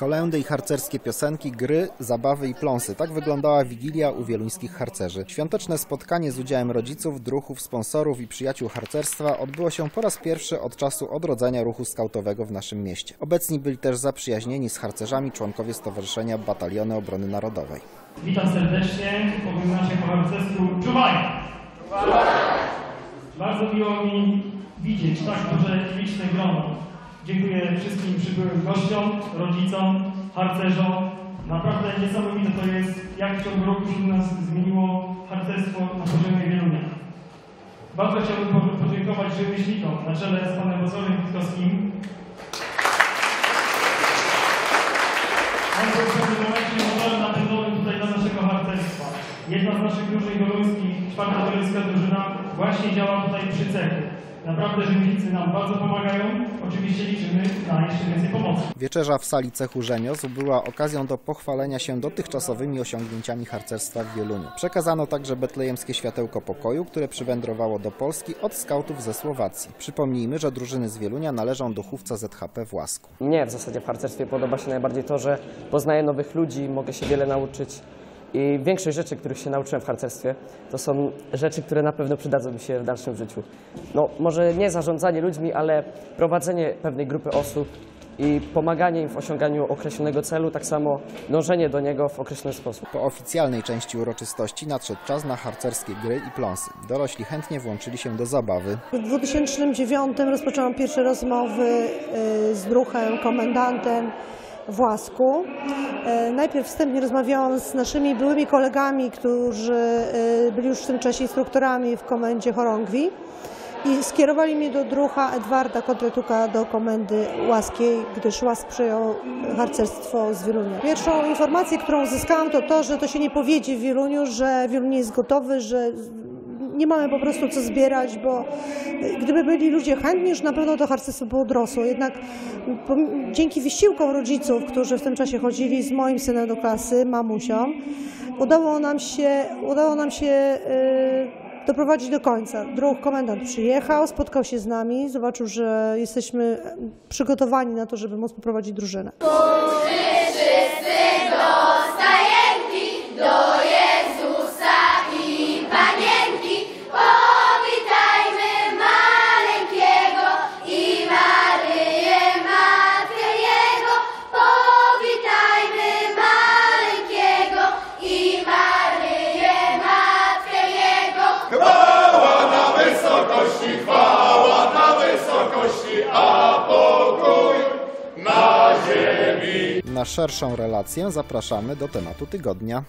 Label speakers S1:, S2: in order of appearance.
S1: Kolędy i harcerskie piosenki, gry, zabawy i pląsy. Tak wyglądała Wigilia u wieluńskich harcerzy. Świąteczne spotkanie z udziałem rodziców, druhów, sponsorów i przyjaciół harcerstwa odbyło się po raz pierwszy od czasu odrodzenia ruchu skautowego w naszym mieście. Obecni byli też zaprzyjaźnieni z harcerzami członkowie Stowarzyszenia Bataliony Obrony Narodowej.
S2: Witam serdecznie, powiem się po harcersku. Czuwaj! Bardzo miło mi widzieć tak duże liczne grono. Dziękuję wszystkim przybyłym gościom, rodzicom, harcerzom. Naprawdę niesamowite to jest, jak w ciągu roku się nas zmieniło harcerstwo na poziomie Wielunia. Bardzo chciałbym po- podziękować rzemieślnikom na czele z panem Wacławem Witkowskim. On był w pewnym momencie motorem napędowym tutaj dla naszego harcerstwa. Jedna z naszych drużyn wieluńskich, czwarta wieluńska drużyna, właśnie działa tutaj przy cechu. Naprawdę rzemieślnicy nam bardzo pomagają. Oczywiście liczymy na jeszcze więcej pomocy.
S1: Wieczerza w sali cechu rzemiosł była okazją do pochwalenia się dotychczasowymi osiągnięciami harcerstwa w Wieluniu. Przekazano także betlejemskie światełko pokoju, które przywędrowało do Polski od skautów ze Słowacji. Przypomnijmy, że drużyny z Wielunia należą do chówca ZHP w Łasku.
S3: Mnie w zasadzie w harcerstwie podoba się najbardziej to, że poznaję nowych ludzi, mogę się wiele nauczyć. I większość rzeczy, których się nauczyłem w harcerstwie, to są rzeczy, które na pewno przydadzą mi się w dalszym życiu. No, może nie zarządzanie ludźmi, ale prowadzenie pewnej grupy osób i pomaganie im w osiąganiu określonego celu, tak samo dążenie do niego w określony sposób.
S1: Po oficjalnej części uroczystości nadszedł czas na harcerskie gry i pląsy. Dorośli chętnie włączyli się do zabawy.
S4: W 2009 rozpoczęłam pierwsze rozmowy y, z druhem, komendantem w Łasku. E, Najpierw wstępnie rozmawiałam z naszymi byłymi kolegami, którzy y, byli już w tym czasie instruktorami w komendzie chorągwi i skierowali mnie do drucha Edwarda Kotletuka do komendy łaskiej, gdyż łask przejął harcerstwo z Wielunia. Pierwszą informację, którą uzyskałam to to, że to się nie powiedzie w Wieluniu, że Wieluń nie jest gotowy, że nie mamy po prostu co zbierać, bo gdyby byli ludzie chętni, już na pewno to harcerstwo by odrosło. Jednak pom- dzięki wysiłkom rodziców, którzy w tym czasie chodzili z moim synem do klasy, mamusią, udało nam się, udało nam się y, doprowadzić do końca. Druh komendant przyjechał, spotkał się z nami, zobaczył, że jesteśmy przygotowani na to, żeby móc poprowadzić drużynę.
S5: Powitajmy
S1: Na szerszą relację zapraszamy do tematu tygodnia.